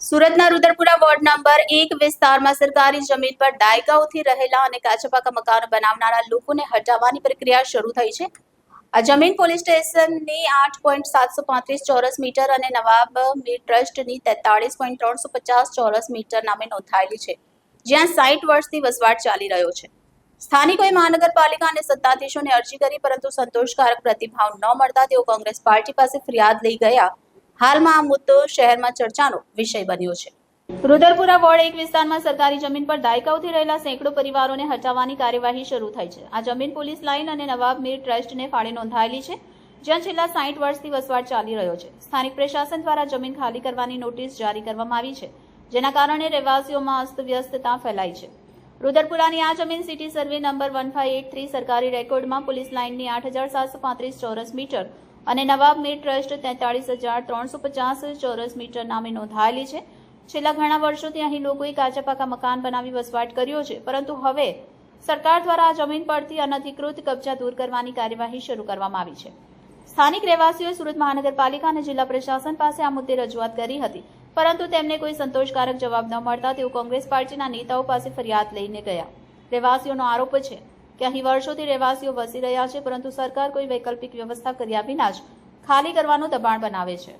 સુરતના રુદ્રપુરા ward number એક વિસ્તારમાં સરકારી જમીન પર દાયકાઓથી રહેલા અને કાચા પાકા મકાનો બનાવનારા લોકોને હટાવવાની પ્રક્રિયા શરૂ થઈ છે. આ જમીન પોલીસ સ્ટેશનની આઠ પોઈન્ટ સાતસો પાંત્રીસ ચોરસ મીટર અને નવાબ મીર ટ્રસ્ટની તેતાળીસ પોઈન્ટ ત્રણસો પચાસ ચોરસ મીટર નામે નોંધાયેલી છે, જ્યાં સાઠ વર્ષથી વસવાટ ચાલી રહ્યો છે. સ્થાનિકોએ મહાનગરપાલિકા અને સત્તાધીશોને અરજી કરી, પરંતુ સંતોષકારક પ્રતિભાવ ન મળતા તેઓ કોંગ્રેસ પાર્ટી પાસે ફરિયાદ લઈ ગયા હાલમાં આ મુદ્દો શહેરમાં ચર્ચાનો વિષય બન્યો છે. રુદરપુરા વોર્ડ એક વિસ્તારમાં સરકારી જમીન પર દાયકાઓથી રહેલા સેંકડો પરિવારોને હટાવવાની કાર્યવાહી શરૂ થઈ છે. આ જમીન પોલીસ લાઇન અને નવાબ મીર ટ્રસ્ટને ફાળે નોંધાયેલી છે. જ્યાં છેલ્લા સાઠ વર્ષથી વસવાટ ચાલી રહ્યો છે. સ્થાનિક પ્રશાસન દ્વારા જમીન ખાલી કરવાની નોટિસ જારી કરવામાં આવી છે, જેના કારણે રહેવાસીઓમાં અસ્તવ્યસ્તતા ફેલાઈ છે. રુદરપુરાની આ જમીન city survey number one five eight three સરકારી રેકોર્ડમાં પોલીસ લાઇનની આઠ હજાર સાતસો પાંત્રીસ ચોરસ મીટર અને નવાબ મીર ટ્રસ્ટ તેતાળીસ હજાર ત્રણસો પચાસ ચોરસ મીટર નામે નોંધાયેલી છે. છેલ્લા ઘણા વર્ષોથી અહીં લોકોએ કાચા પાકા મકાન બનાવી વસવાટ કર્યો છે, પરંતુ હવે સરકાર દ્વારા આ જમીન પરથી અનધિકૃત કબજા દૂર કરવાની કાર્યવાહી શરૂ કરવામાં આવી છે. સ્થાનિક રહેવાસીઓએ સુરત મહાનગરપાલિકા અને જિલ્લા પ્રશાસન પાસે આ મુદ્દે રજૂઆત કરી હતી, પરંતુ તેમને કોઈ સંતોષકારક જવાબ ન મળતા તેઓ કોંગ્રેસ પાર્ટીના નેતાઓ પાસે ફરિયાદ લઈને ગયા. રહેવાસીઓનો આરોપ છે કે અહીં વર્ષોથી રહેવાસીઓ વસી રહ્યા છે, પરંતુ સરકાર કોઈ વૈકલ્પિક વ્યવસ્થા કર્યા વિના જ ખાલી કરવાનું દબાણ બનાવે છે.